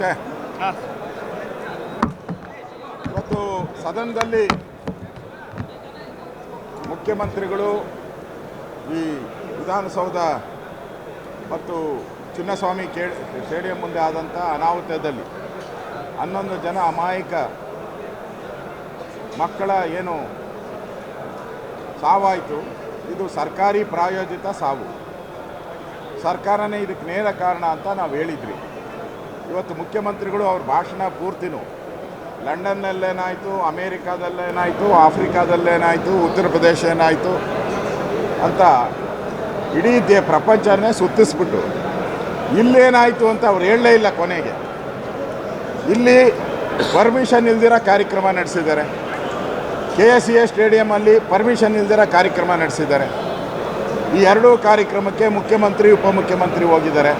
ನಮಸ್ತೆ ಇವತ್ತು ಸದನದಲ್ಲಿ ಮುಖ್ಯಮಂತ್ರಿಗಳು ಈ ವಿಧಾನಸೌಧ ಮತ್ತು ಚಿನ್ನಸ್ವಾಮಿ ಕೇ ಸ್ಟೇಡಿಯಂ ಮುಂದೆ ಆದಂಥ ಅನಾಹುತದಲ್ಲಿ ಹನ್ನೊಂದು ಜನ ಅಮಾಯಕ ಮಕ್ಕಳ ಏನು ಸಾವಾಯಿತು, ಇದು ಸರ್ಕಾರಿ ಪ್ರಾಯೋಜಿತ ಸಾವು. ಸರ್ಕಾರನೇ ಇದಕ್ಕೆ ನೇರ ಕಾರಣ ಅಂತ ನಾವು ಹೇಳಿದ್ವಿ. ಇವತ್ತು ಮುಖ್ಯಮಂತ್ರಿಗಳು ಅವ್ರ ಭಾಷಣ ಪೂರ್ತಿನೂ. ಲಂಡನ್ನಲ್ಲೇನಾಯಿತು, ಅಮೇರಿಕಾದಲ್ಲೇನಾಯಿತು, ಆಫ್ರಿಕಾದಲ್ಲೇನಾಯಿತು, ಉತ್ತರ ಪ್ರದೇಶ ಏನಾಯಿತು ಅಂತ ಇಡೀ ದೇ ಪ್ರಪಂಚನೇ ಸುತ್ತಿಸ್ಬಿಟ್ಟು ಇಲ್ಲೇನಾಯಿತು ಅಂತ ಅವ್ರು ಹೇಳಲೇ ಇಲ್ಲ ಕೊನೆಗೆ. ಇಲ್ಲಿ ಪರ್ಮಿಷನ್ ಇಲ್ದಿರೋ ಕಾರ್ಯಕ್ರಮ ನಡೆಸಿದ್ದಾರೆ. ಕೆ ಎಸ್ ಸಿ ಎ ಸ್ಟೇಡಿಯಮಲ್ಲಿ ಪರ್ಮಿಷನ್ ಇಲ್ದಿರೋ ಕಾರ್ಯಕ್ರಮ ನಡೆಸಿದ್ದಾರೆ. ಈ ಎರಡೂ ಕಾರ್ಯಕ್ರಮಕ್ಕೆ ಮುಖ್ಯಮಂತ್ರಿ, ಉಪಮುಖ್ಯಮಂತ್ರಿ ಹೋಗಿದ್ದಾರೆ.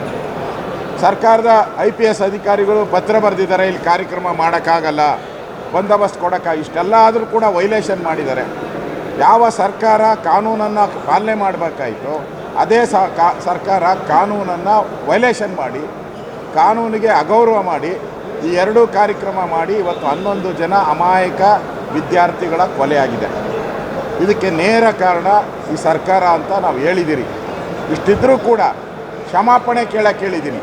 ಸರ್ಕಾರದ ಐ ಪಿ ಎಸ್ ಅಧಿಕಾರಿಗಳು ಪತ್ರ ಬರೆದಿದ್ದಾರೆ, ಇಲ್ಲಿ ಕಾರ್ಯಕ್ರಮ ಮಾಡೋಕ್ಕಾಗಲ್ಲ, ಬಂದೋಬಸ್ತ್ ಕೊಡೋಕ್ಕೆ ಇಷ್ಟೆಲ್ಲ ಆದರೂ ಕೂಡ ವೈಲೇಷನ್ ಮಾಡಿದ್ದಾರೆ. ಯಾವ ಸರ್ಕಾರ ಕಾನೂನನ್ನು ಪಾಲನೆ ಮಾಡಬೇಕಾಯಿತು, ಅದೇ ಸರ್ಕಾರ ಕಾನೂನನ್ನು ವೈಲೇಷನ್ ಮಾಡಿ, ಕಾನೂನಿಗೆ ಅಗೌರವ ಮಾಡಿ, ಈ ಎರಡೂ ಕಾರ್ಯಕ್ರಮ ಮಾಡಿ, ಇವತ್ತು ಹನ್ನೊಂದು ಜನ ಅಮಾಯಕ ವಿದ್ಯಾರ್ಥಿಗಳ ಕೊಲೆಯಾಗಿದೆ. ಇದಕ್ಕೆ ನೇರ ಕಾರಣ ಈ ಸರ್ಕಾರ ಅಂತ ನಾವು ಹೇಳಿದ್ದೀರಿ ಇಷ್ಟಿದ್ರೂ ಕೂಡ ಕ್ಷಮಾಪಣೆ ಕೇಳಕ್ಕೆ ಹೇಳಿದ್ದೀನಿ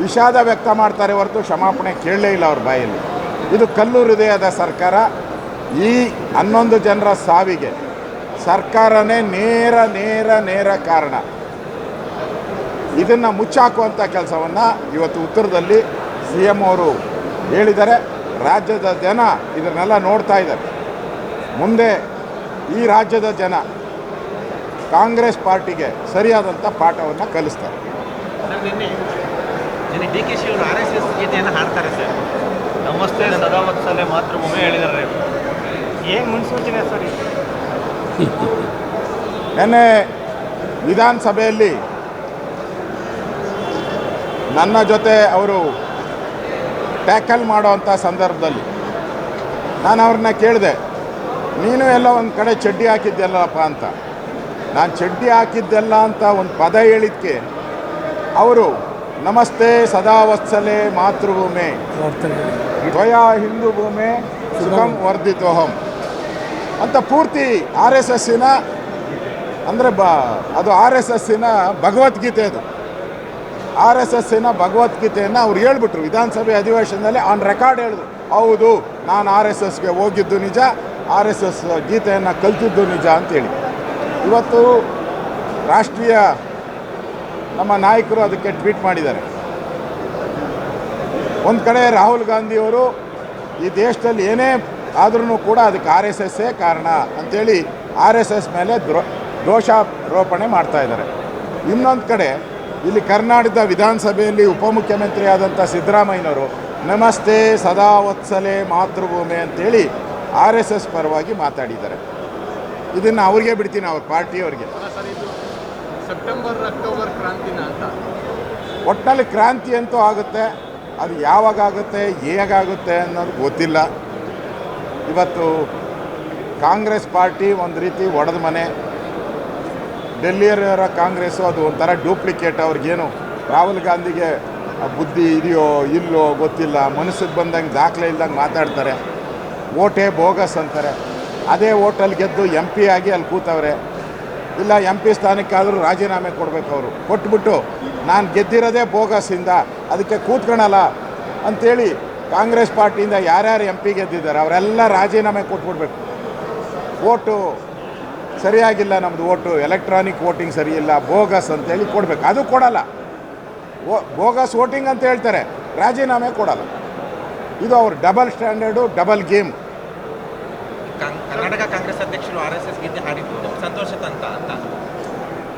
ವಿಷಾದ ವ್ಯಕ್ತ ಮಾಡ್ತಾರೆ ಹೊರತು ಕ್ಷಮಾಪಣೆ ಕೇಳಲೇ ಇಲ್ಲ ಅವ್ರ ಬಾಯಲ್ಲಿ. ಇದು ಕಲ್ಲು ಹೃದಯದ ಸರ್ಕಾರ. ಈ ಹನ್ನೊಂದು ಜನರ ಸಾವಿಗೆ ಸರ್ಕಾರನೇ ನೇರ ನೇರ ನೇರ ಕಾರಣ. ಇದನ್ನು ಮುಚ್ಚಾಕುವಂಥ ಕೆಲಸವನ್ನು ಇವತ್ತು ಉತ್ತರದಲ್ಲಿ ಸಿ ಎಂ ಅವರು ಹೇಳಿದ್ದಾರೆ. ರಾಜ್ಯದ ಜನ ಇದನ್ನೆಲ್ಲ ನೋಡ್ತಾ ಇದ್ದಾರೆ. ಮುಂದೆ ಈ ರಾಜ್ಯದ ಜನ ಕಾಂಗ್ರೆಸ್ ಪಾರ್ಟಿಗೆ ಸರಿಯಾದಂಥ ಪಾಠವನ್ನು ಕಲಿಸ್ತಾರೆ. ನಿನ್ನೆ ಡಿ ಕೆ ಶಿ ಅವರು ಆರ್ ಎಸ್ ಎಸ್ ಗೀತೆಯನ್ನು ಹಾಡ್ತಾರೆ ಸರ್. ನಮಸ್ತೆ ಸದಾ ವತ್ಸಲೆ ಮಾತೃಭೂಮಿ ಹೇಳಿದ್ದಾರೆ ಏನು ಮುನ್ಸೂಚನೆ ಸರ್ ನೆನ್ನೆ ನಿನ್ನೆ ವಿಧಾನಸಭೆಯಲ್ಲಿ ನನ್ನ ಜೊತೆ ಅವರು ಟ್ಯಾಕಲ್ ಮಾಡೋವಂಥ ಸಂದರ್ಭದಲ್ಲಿ ನಾನು ಅವ್ರನ್ನ ಕೇಳಿದೆ ನೀನು ಎಲ್ಲ ಒಂದು ಕಡೆ ಚಡ್ಡಿ ಹಾಕಿದ್ದೆಲ್ಲಪ್ಪ ಅಂತ. ನಾನು ಚಡ್ಡಿ ಹಾಕಿದ್ದೆಲ್ಲ ಅಂತ ಒಂದು ಪದ ಹೇಳಿದ್ಕೆ ಅವರು ನಮಸ್ತೆ ಸದಾ ವತ್ಸಲೆ ಮಾತೃಭೂಮೆ. ದ್ವಯಾ ಹಿಂದೂ ಭೂಮಿ ಸುಖಂ ವರ್ಧಿತೋಹಂ ಅಂತ ಪೂರ್ತಿ ಆರ್ ಎಸ್ ಎಸ್ಸಿನ ಅಂದರೆ ಬ ಅದು ಆರ್ ಎಸ್ ಎಸ್ಸಿನ ಭಗವದ್ಗೀತೆ ಅದು. ಆರ್ ಎಸ್ ಎಸ್ಸಿನ ಭಗವದ್ಗೀತೆಯನ್ನು ಅವ್ರು ಹೇಳ್ಬಿಟ್ರು ವಿಧಾನಸಭೆ ಅಧಿವೇಶನದಲ್ಲಿ ಆನ್ ರೆಕಾರ್ಡ್ ಹೇಳಿದ್ರು ಹೌದು ನಾನು ಆರ್ ಎಸ್ ಎಸ್ಗೆ ಹೋಗಿದ್ದು ನಿಜ ಆರ್ ಎಸ್ ಎಸ್ ಗೀತೆಯನ್ನು ಕಲ್ತಿದ್ದು ನಿಜ ಅಂತೇಳಿ. ಇವತ್ತು ರಾಷ್ಟ್ರೀಯ ನಮ್ಮ ನಾಯಕರು ಅದಕ್ಕೆ ಟ್ವೀಟ್ ಮಾಡಿದ್ದಾರೆ. ಒಂದು ಕಡೆ ರಾಹುಲ್ ಗಾಂಧಿಯವರು ಈ ದೇಶದಲ್ಲಿ ಏನೇ ಆದ್ರೂ ಕೂಡ ಅದಕ್ಕೆ ಆರ್ ಎಸ್ ಎಸ್ಸೇ ಕಾರಣ ಅಂಥೇಳಿ ಆರ್ ಎಸ್ ಎಸ್ ಮೇಲೆ ದ್ರೋ, ದೋಷಾರೋಪಣೆ ಮಾಡ್ತಾ ಇದ್ದಾರೆ. ಇನ್ನೊಂದು ಕಡೆ ಇಲ್ಲಿ ಕರ್ನಾಟಕದ ವಿಧಾನಸಭೆಯಲ್ಲಿ ಉಪಮುಖ್ಯಮಂತ್ರಿ ಆದಂಥ ಸಿದ್ದರಾಮಯ್ಯನವರು, ನಮಸ್ತೆ, ಸದಾ ವತ್ಸಲೆ, ಮಾತೃಭೂಮಿ ಅಂತೇಳಿ ಆರ್ ಎಸ್ ಎಸ್ ಪರವಾಗಿ ಮಾತಾಡಿದ್ದಾರೆ. ಇದನ್ನು ಅವ್ರಿಗೆ ಬಿಡ್ತೀನಿ, ಅವ್ರ ಪಾರ್ಟಿಯವ್ರಿಗೆ. ಸೆಪ್ಟೆಂಬರ್, ಅಕ್ಟೋಬರ್ ಕ್ರಾಂತಿನ ಅಂತ. ಒಟ್ಟಲ್ಲಿ ಕ್ರಾಂತಿ ಅಂತೂ ಆಗುತ್ತೆ, ಅದು ಯಾವಾಗ ಆಗುತ್ತೆ ಹೇಗಾಗುತ್ತೆ ಅನ್ನೋದು ಗೊತ್ತಿಲ್ಲ. ಇವತ್ತು ಕಾಂಗ್ರೆಸ್ ಪಾರ್ಟಿ ಒಂದು ರೀತಿ ಒಡೆದ ಮನೆ. ಡೆಲ್ಲಿಯರ ಕಾಂಗ್ರೆಸ್ಸು ಅದು ಒಂಥರ ಡೂಪ್ಲಿಕೇಟ್ ಅವ್ರಿಗೇನು. ರಾಹುಲ್ ಗಾಂಧಿಗೆ ಬುದ್ಧಿ ಇದೆಯೋ ಇಲ್ಲೋ ಗೊತ್ತಿಲ್ಲ. ಮನಸ್ಸಿಗೆ ಬಂದಂಗೆ ದಾಖಲೆ ಇಲ್ದಂಗೆ ಮಾತಾಡ್ತಾರೆ. ಓಟೇ ಬೋಗಸ್ ಅಂತಾರೆ. ಅದೇ ಓಟಲ್ಲಿ ಗೆದ್ದು ಎಂ ಆಗಿ ಅಲ್ಲಿ ಕೂತವ್ರೆ. ಇಲ್ಲ ಎಂ ಪಿ ಸ್ಥಾನಕ್ಕಾದರೂ ರಾಜೀನಾಮೆ ಕೊಡಬೇಕು ಅವರು. ಕೊಟ್ಬಿಟ್ಟು ನಾನು ಗೆದ್ದಿರೋದೇ ಬೋಗಸಿಂದ ಅದಕ್ಕೆ ಕೂತ್ಕೊಳಲ್ಲ ಅಂಥೇಳಿ ಕಾಂಗ್ರೆಸ್ ಪಾರ್ಟಿಯಿಂದ ಯಾರ್ಯಾರು ಎಂ ಪಿ ಗೆದ್ದಿದ್ದಾರೆ, ಅವರೆಲ್ಲ ರಾಜೀನಾಮೆ ಕೊಟ್ಬಿಡ್ಬೇಕು. ಓಟು ಸರಿಯಾಗಿಲ್ಲ ನಮ್ಮದು ಓಟು ಎಲೆಕ್ಟ್ರಾನಿಕ್ ವೋಟಿಂಗ್ ಸರಿಯಿಲ್ಲ, ಬೋಗಸ್ ಅಂತೇಳಿ ಕೊಡಬೇಕು. ಅದು ಕೊಡಲ್ಲ. ಓ, ಬೋಗಸ್ ವೋಟಿಂಗ್ ಅಂತ ಹೇಳ್ತಾರೆ, ರಾಜೀನಾಮೆ ಕೊಡಲ್ಲ. ಇದು ಅವ್ರ double standard double game Karnataka ಅಧ್ಯಕ್ಷರು ಆರ್ ಎಸ್ ಎಸ್ ಗೀತೆ ಹಾಡಿದ್ದು ಸಂತೋಷ ತಂತ ಅಂತ.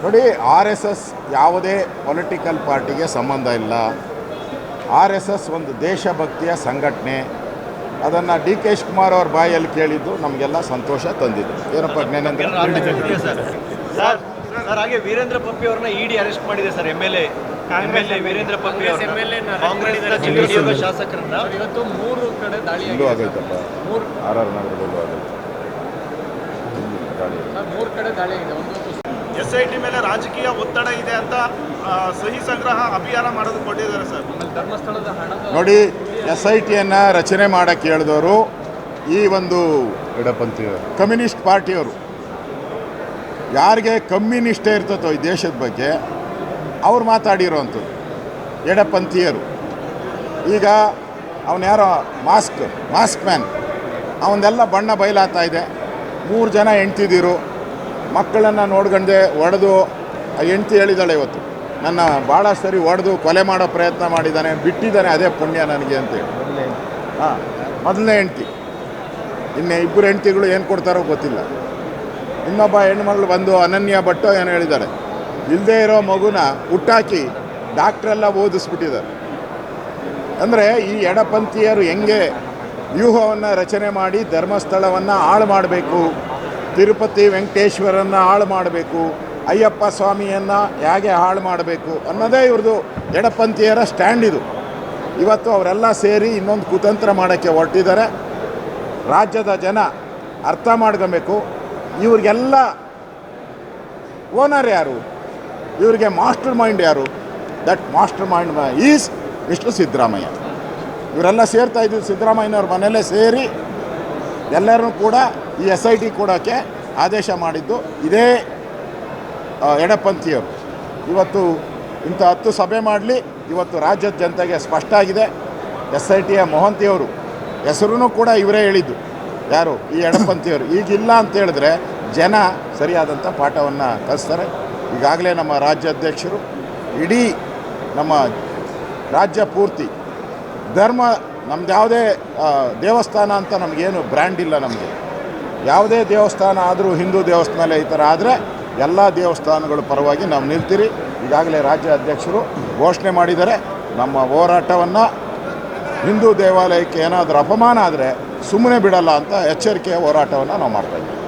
ನೋಡಿ ಆರ್ ಎಸ್ ಎಸ್ ಯಾವುದೇ ಪೊಲಿಟಿಕಲ್ ಪಾರ್ಟಿಗೆ ಸಂಬಂಧ ಇಲ್ಲ. ಆರ್ ಎಸ್ ಎಸ್ ಒಂದು ದೇಶಭಕ್ತಿಯ ಸಂಘಟನೆ. ಅದನ್ನು ಡಿ ಕೆ ಶಿವಕುಮಾರ್ ಅವ್ರ ಬಾಯಲ್ಲಿ ಕೇಳಿದ್ದು ನಮಗೆಲ್ಲ ಸಂತೋಷ ತಂದಿದ್ದು. ಏನಪ್ಪ ಜ್ಞಾನೇಂದ್ರ? ಸರ್ ಹಾಗೆ ವೀರೇಂದ್ರ ಪಪ್ಪಿ ಅವ್ರನ್ನ ಇಡಿ ಅರೆಸ್ಟ್ ಮಾಡಿದೆ sir M L A Virendra Pappi Congress ಶಾಸಕರನ್ನ ಇವತ್ತು ಮೂರು ಕಡೆ ದಾಳಿ. ಆಗೈತಪ್ಪ ಆರ್ ಆರ್ ನಗರದಲ್ಲೂ ಆಗೈತೆ ಇಲ್ಲಿ ಗಾಳಿ ಸರ್, ಮೂರು ಕಡೆ ದಾಳಿ ಆಗಿದೆ ಒಂದು ಎಸ್ ಐ ಟಿ ಮೇಲೆ ರಾಜಕೀಯ ಒತ್ತಡ ಇದೆ ಅಂತ ಸಹಿ ಸಂಗ್ರಹ ಅಭಿಯಾನ ಮಾಡೋದು ಕೊಟ್ಟಿದ್ದಾರೆ ಸರ್ ಧರ್ಮಸ್ಥಳದ ಹಣ ನೋಡಿ ಎಸ್ ಐ ಟಿಯನ್ನು ರಚನೆ ಮಾಡೋಕ್ಕೆ ಹೇಳಿದವರು ಈ ಒಂದು ಎಡಪಂಥೀಯ ಕಮ್ಯುನಿಸ್ಟ್ ಪಾರ್ಟಿಯವರು. ಯಾರಿಗೆ ಕಮ್ಮಿ ನಿಷ್ಠೆ ಇರ್ತತೋ ಈ ದೇಶದ ಬಗ್ಗೆ ಅವ್ರು ಮಾತಾಡಿರೋವಂಥದ್ದು ಎಡಪಂಥೀಯರು. ಈಗ ಅವನು ಯಾರೋ ಮಾಸ್ಕ್ ಮಾಸ್ಕ್ ಮ್ಯಾನ್. ಅವನ್ನೆಲ್ಲ ಬಣ್ಣ ಬಯಲಾಗ್ತಾ ಇದೆ. ಮೂರು ಜನ ಹೆಂಡ್ತಿದ್ದೀರು. ಮಕ್ಕಳನ್ನು ನೋಡ್ಕೊಂಡೆ ಒಡೆದು ಆ ಹೆಂಡ್ತಿ ಹೇಳಿದಾಳೆ ಇವತ್ತು. ನನ್ನ ಭಾಳ ಸರಿ ಹೊಡೆದು ಕೊಲೆ ಮಾಡೋ ಪ್ರಯತ್ನ ಮಾಡಿದ್ದಾನೆ ಬಿಟ್ಟಿದ್ದಾನೆ ಅದೇ ಪುಣ್ಯ ನನಗೆ ಅಂತೇಳಿ ಹಾಂ ಮೊದಲನೇ ಹೆಂಡ್ತಿ. ಇನ್ನು ಇಬ್ಬರು ಹೆಂಡ್ತಿಗಳು ಏನು ಕೊಡ್ತಾರೋ ಗೊತ್ತಿಲ್ಲ. ಇನ್ನೊಬ್ಬ ಹೆಣ್ಮಗಳು ಬಂದು ಅನನ್ಯ ಭಟ್ಟು ಏನು ಹೇಳಿದ್ದಾಳೆ ಇಲ್ಲದೇ ಇರೋ ಮಗುನ ಹುಟ್ಟಾಕಿ ಡಾಕ್ಟ್ರೆಲ್ಲ ಓದಿಸ್ಬಿಟ್ಟಿದ್ದಾರೆ. ಅಂದರೆ ಈ ಎಡಪಂಥೀಯರು ಹೆಂಗೆ ವ್ಯೂಹವನ್ನು ರಚನೆ ಮಾಡಿ ಧರ್ಮಸ್ಥಳವನ್ನು ಹಾಳು ಮಾಡಬೇಕು. ತಿರುಪತಿ ವೆಂಕಟೇಶ್ವರನ್ನು ಹಾಳು ಮಾಡಬೇಕು. ಅಯ್ಯಪ್ಪ ಸ್ವಾಮಿಯನ್ನು ಹೇಗೆ ಹಾಳು ಮಾಡಬೇಕು ಅನ್ನೋದೇ ಇವ್ರದ್ದು ಎಡಪಂಥೀಯರ ಸ್ಟ್ಯಾಂಡ್ ಇದು. ಇವತ್ತು ಅವರೆಲ್ಲ ಸೇರಿ ಇನ್ನೊಂದು ಕುತಂತ್ರ ಮಾಡೋಕ್ಕೆ ಹೊರಟಿದ್ದಾರೆ. ರಾಜ್ಯದ ಜನ ಅರ್ಥ ಮಾಡ್ಕೊಬೇಕು. ಇವ್ರಿಗೆಲ್ಲ ಓನರ್ ಯಾರು? ಇವರಿಗೆ ಮಾಸ್ಟರ್ ಮೈಂಡ್ ಯಾರು? That master mind is mister Siddaramaiah. ಇವರೆಲ್ಲ ಸೇರ್ತಾ ಇದ್ದೀವಿ ಸಿದ್ದರಾಮಯ್ಯನವ್ರ ಮನೆಯಲ್ಲೇ ಸೇರಿ ಎಲ್ಲರೂ ಕೂಡ ಈ ಎಸ್ ಐ ಟಿ ಕೊಡೋಕ್ಕೆ ಆದೇಶ ಮಾಡಿದ್ದು. ಇದೇ ಎಡಪಂಥಿಯವರು ಇವತ್ತು ಇಂಥ ಹತ್ತು ಸಭೆ ಮಾಡಲಿ, ಇವತ್ತು ರಾಜ್ಯದ ಜನತೆಗೆ ಸ್ಪಷ್ಟ ಆಗಿದೆ. ಎಸ್ ಐ ಟಿಯ ಮೊಹಂತಿಯವರು ಹೆಸರೂ ಕೂಡ ಇವರೇ ಹೇಳಿದ್ದು. ಯಾರು? ಈ ಎಡಪಂಥಿಯವರು ಈಗಿಲ್ಲ ಅಂತ ಹೇಳಿದ್ರೆ ಜನ ಸರಿಯಾದಂಥ ಪಾಠವನ್ನು ಕಲಿಸ್ತಾರೆ. ಈಗಾಗಲೇ ನಮ್ಮ ರಾಜ್ಯಾಧ್ಯಕ್ಷರು, ಇಡೀ ನಮ್ಮ ರಾಜ್ಯ ಪೂರ್ತಿ ಧರ್ಮ ನಮ್ದು ಯಾವುದೇ ದೇವಸ್ಥಾನ ಅಂತ ನಮಗೇನು ಬ್ರ್ಯಾಂಡ್ ಇಲ್ಲ ನಮಗೆ ಯಾವುದೇ ದೇವಸ್ಥಾನ ಆದರೂ ಹಿಂದೂ ದೇವಸ್ಥಾನ ಈ ಥರ ಆದರೆ ಎಲ್ಲ ದೇವಸ್ಥಾನಗಳ ಪರವಾಗಿ ನಾವು ನಿಲ್ತೀರಿ. ಈಗಾಗಲೇ ರಾಜ್ಯ ಅಧ್ಯಕ್ಷರು ಘೋಷಣೆ ಮಾಡಿದ್ದಾರೆ, ನಮ್ಮ ಹೋರಾಟವನ್ನು ಹಿಂದೂ ದೇವಾಲಯಕ್ಕೆ ಏನಾದರೂ ಅಪಮಾನ ಆದರೆ ಸುಮ್ಮನೆ ಬಿಡಲ್ಲ ಅಂತ ಎಚ್ಚರಿಕೆಯ ಹೋರಾಟವನ್ನು ನಾವು ಮಾಡ್ತಾಯಿದ್ದೀವಿ